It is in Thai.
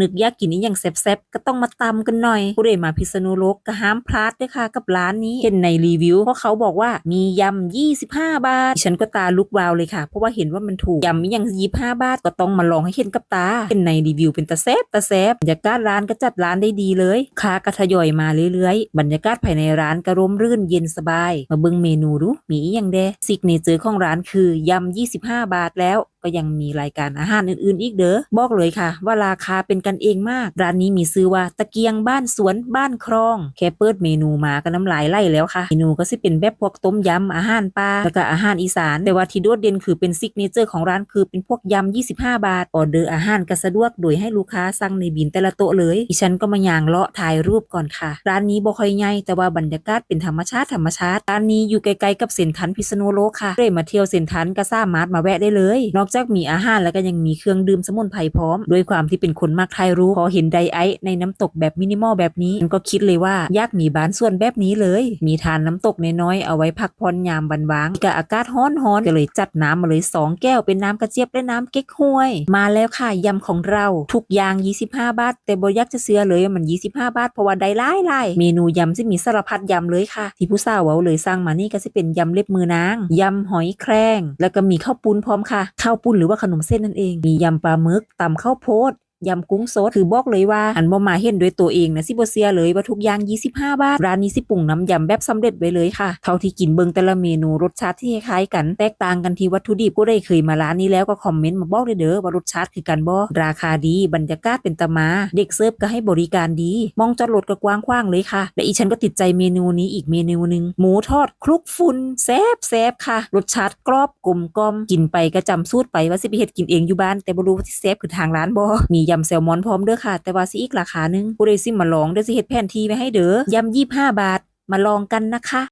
นึกอยากกินอีหยังแซ่บๆก็ต้องมาตำกันหน่อย ผู้ใดมาพิษณุโลกก็ห้ามพลาดด้วยค่ะกับร้านนี้เห็นในรีวิวเพราะเขาบอกว่ามียำ 25 บาท ฉันก็ตาลุกวาวเลยค่ะ เพราะว่าเห็นว่ามันถูกยำอีหยัง25 บาทก็ต้องมาลองให้เห็นกับตาเห็นในรีวิวเป็นตาแซบตาแซบบรรยากาศร้านก็จัดร้านได้ดีเลยค้าก็ทยอยมาเรื่อยๆ บรรยากาศภายในร้านก็ร่มรื่นเย็นสบาย มาเบิ่งเมนูดูมีอีหยังเดซิกเนเจอร์ของร้านคือยำ 25 บาทแล้ว ก็ยังมีรายการอาหารอื่นๆ อีกเด้อบอกเลยค่ะ ว่าราคาเป็นกันเองมาก ร้านนี้มีชื่อว่าตะเกียงบ้านสวนบ้านคลอง แค่เปิดเมนูมาก็น้ำลายไหลแล้วค่ะ เมนูก็สิเป็นแบบพวกต้มยำอาหารปลาแล้วก็อาหารอีสาน แต่ว่าที่โดดเด่นคือเป็นซิกเนเจอร์ของร้านคือเป็นพวกยำ 25 บาทออเดอร์อาหารก็สะดวกโดยให้ลูกค้าสั่งในบินแต่ละโต๊ะเลยดิฉันก็มาย่างเลาะถ่ายรูปก่อนค่ะ ร้านนี้บ่ค่อยใหญ่แต่ว่าบรรยากาศเป็นธรรมชาติธรรมชาติร้านนี้อยู่ไกลๆกับเซนทรัลพิษณุโลกค่ะได้มาเที่ยวเซนทรัลก็สามารถมาแวะได้เลย นอกจากมีอาหารแล้วก็ยังมีเครื่องดื่มสมุนไพรพร้อม ด้วยความที่เป็นคนมักถ่ายรูปพอเห็นไดไอซ์ในน้ำตกแบบมินิมอลแบบนี้มันก็คิดเลยว่าอยากมีบ้านส่วนแบบนี้เลย มีทานน้ำตกน้อยๆเอาไว้พักผ่อนยามบันวางกับอากาศร้อนๆก็เลยจัดน้ำมาเลยสองแก้วเป็นน้ำกระเจี๊ยบและน้ำเก๊กฮวย มาแล้วค่ะยำของเราทุกอย่าง 25 บาท แต่บอยากจะเสือเลยมัน 25 บาทเพราะว่าได้หลายหลายเมนูยำที่มีสารพัดยำเลยค่ะ ที่ผู้สาวเว้าเลยสร้างมานี่ก็จะเป็นยำเล็บมือนางยำหอยแครงแล้วก็มีข้าวปุ้นพร้อมค่ะข้าวปุ้นหรือว่าขนมเส้นนั่นเอง มียำปลาหมึกตำข้าวโพด ยำกุ้งสดคือบอกเลยว่าอันบ่มาเห็นด้วยตัวเองนะสิบ่เสียเลยว่าทุกอย่าง 25 บาท ร้านนี้สิปรุงน้ำยำแบบสำเร็จไว้เลยค่ะ เท่าที่กินเบิงแต่ละเมนูรสชาติที่คล้ายกัน แตกต่างกันที่วัตถุดิบก็ได้เคยมาร้านนี้แล้วก็คอมเมนต์มาบอกเลยเด้อว่ารสชาติคือกันบ่ราคาดีบรรยากาศเป็นตามา เด็กเสิร์ฟก็ให้บริการดี มองจอดรถก็กว้างขวางเลยค่ะ และอีฉันก็ติดใจเมนูนี้อีกเมนูหนึ่งหมูทอดคลุกฝุ่นแซ่บแซ่บค่ะ รสชาติกรอบกลมกลมกินไปก็จำสูตรไปว่าสิไปเฮ็ดกินเองอยู่บ้านแต่บ่รู้ว่าที่แซ่บคือทางร้านบ่มียำแซลมอนพร้อมเด้อค่ะ แต่ว่าสิอีกราคาหนึงผู้ใดซิมาลองเด้อสิเฮ็ดแผนที่ไว้ให้เด้อยำ25บาทมาลองกันนะคะ